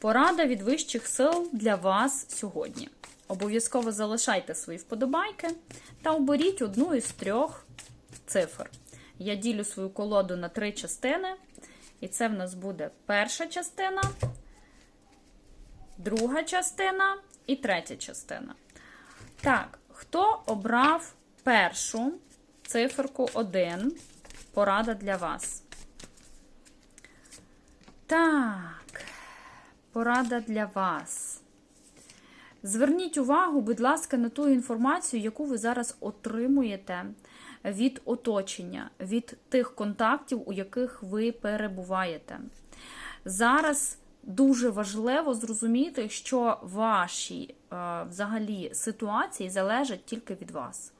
Порада від вищих сил для вас сьогодні. Обов'язково залишайте свої вподобайки та оберіть одну із трьох цифр. Я ділю свою колоду на три частини, і це в нас буде перша частина, друга частина і третя частина. Так, хто обрав першу циферку 1? Порада для вас. Так, порада для вас. Зверніть увагу, будь ласка, на ту інформацію, яку ви зараз отримуєте від оточення, від тих контактів, у яких ви перебуваєте. Зараз дуже важливо зрозуміти, що ваші е, взагалі ситуації залежать тільки від вас.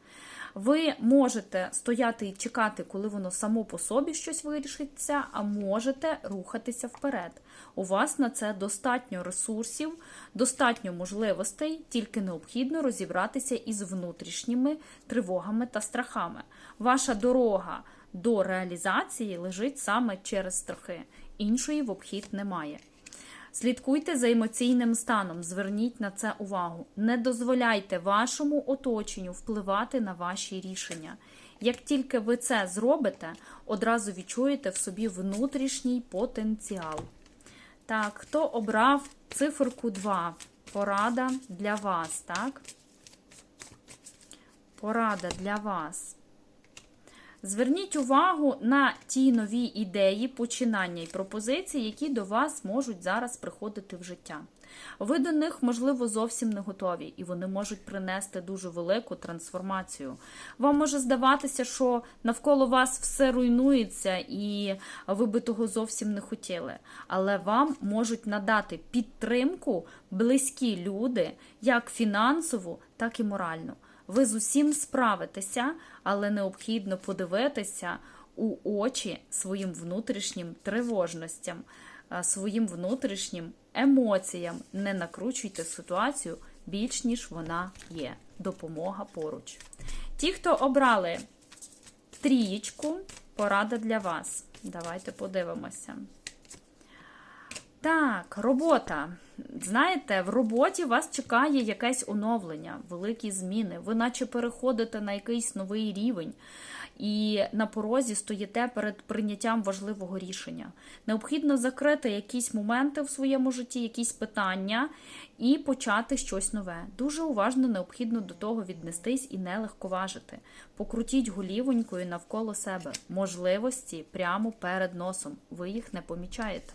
Ви можете стояти і чекати, коли воно само по собі щось вирішиться, а можете рухатися вперед. У вас на це достатньо ресурсів, достатньо можливостей, тільки необхідно розібратися із внутрішніми тривогами та страхами. Ваша дорога до реалізації лежить саме через страхи. Іншої в обхід немає. Слідкуйте за емоційним станом, зверніть на це увагу. Не дозволяйте вашому оточенню впливати на ваші рішення. Як тільки ви це зробите, одразу відчуєте в собі внутрішній потенціал. Так, хто обрав циферку 2? Порада для вас, так? Порада для вас. Зверніть увагу на ті нові ідеї, починання і пропозиції, які до вас можуть зараз приходити в життя. Ви до них, можливо, зовсім не готові, і вони можуть принести дуже велику трансформацію. Вам може здаватися, що навколо вас все руйнується, і ви би того зовсім не хотіли. Але вам можуть надати підтримку близькі люди, як фінансову, так і моральну. Ви з усім справитеся, але необхідно подивитися у очі своїм внутрішнім тривожностям, е, своїм внутрішнім емоціям. Не накручуйте ситуацію більш ніж вона є. Допомога поруч. Ті, хто обрали трієчку, порада для вас. Давайте подивимося. Так, робота. Знаєте, в роботі вас чекає якесь оновлення, великі зміни. Ви наче переходите на якийсь новий рівень і на порозі стоїте перед прийняттям важливого рішення. Необхідно закрити якісь моменти в своєму житті, якісь питання і почати щось нове. Дуже уважно необхідно до того віднестись і не легковажити. Покрутіть голівонькою навколо себе. Можливості прямо перед носом. Ви їх не помічаєте.